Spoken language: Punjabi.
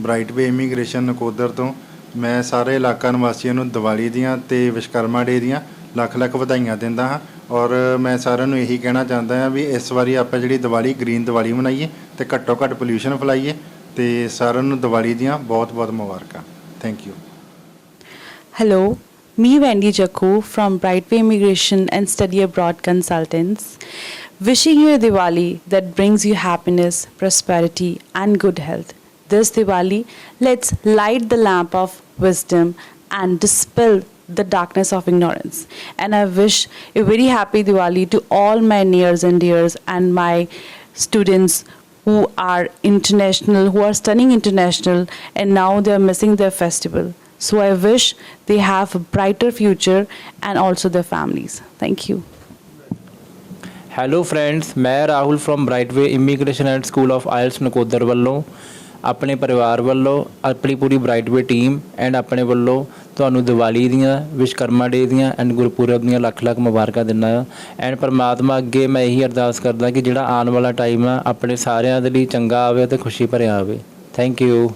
ਬ੍ਰਾਈਟਵੇ ਇਮੀਗ੍ਰੇਸ਼ਨ ਨਕੋਦਰ ਤੋਂ ਮੈਂ ਸਾਰੇ ਇਲਾਕਾ ਨਿਵਾਸੀਆਂ ਨੂੰ ਦੀਵਾਲੀ ਦੀਆਂ ਤੇ ਵਿਸ਼ਕਰਮਾ ਡੇ ਦੀਆਂ ਲੱਖ ਲੱਖ ਵਧਾਈਆਂ ਦਿੰਦਾ ਹਾਂ ਔਰ ਮੈਂ ਸਾਰਿਆਂ ਨੂੰ ਇਹੀ ਕਹਿਣਾ ਚਾਹੁੰਦਾ ਹਾਂ ਵੀ ਇਸ ਵਾਰੀ ਆਪਾਂ ਜਿਹੜੀ ਦੀਵਾਲੀ ਗ੍ਰੀਨ ਦੀਵਾਲੀ ਮਨਾਈਏ ਤੇ ਘੱਟੋ ਘੱਟ ਪੋਲੂਸ਼ਨ ਫਲਾਈਏ ਤੇ ਸਾਰਿਆਂ ਨੂੰ ਦੀਵਾਲੀ ਦੀਆਂ ਬਹੁਤ-ਬਹੁਤ ਮੁਬਾਰਕਾਂ thank you hello me Wendy ਜਕੂ firm Brightway immigration and study abroad consultants wishing you Diwali that brings you happiness prosperity and good health this Diwali, let's light the lamp of wisdom and dispel the darkness of ignorance. And I wish a very happy Diwali to all my nears and dears and my students who are international, who are studying international, and now they are missing their festival. So I wish they have a brighter future and also their families. Thank you. Hello, friends. Mayor Rahul from Brightway Immigration and School of IELTS Nakodar वल्लों ਆਪਣੇ ਪਰਿਵਾਰ ਵੱਲੋਂ ਆਪਣੀ ਪੂਰੀ ਬ੍ਰਾਈਟਵੇ ਟੀਮ ਐਂਡ ਆਪਣੇ ਵੱਲੋਂ ਤੁਹਾਨੂੰ ਦੀਵਾਲੀ ਦੀਆਂ ਵਿਸ਼ਕਰਮਾ ਡੇ ਦੀਆਂ ਐਂਡ ਗੁਰਪੁਰਬ ਦੀਆਂ ਲੱਖ ਲੱਖ ਮੁਬਾਰਕਾਂ ਦਿੰਦਾ ਹਾਂ ਐਂਡ ਪਰਮਾਤਮਾ ਅੱਗੇ ਮੈਂ ਇਹੀ ਅਰਦਾਸ ਕਰਦਾ ਕਿ ਜਿਹੜਾ ਆਉਣ ਵਾਲਾ ਟਾਈਮ ਆ ਆਪਣੇ ਸਾਰਿਆਂ ਦੇ ਲਈ ਚੰਗਾ ਆਵੇ ਤੇ ਖੁਸ਼ੀ ਭਰਿਆ ਆਵੇ ਥੈਂਕ ਯੂ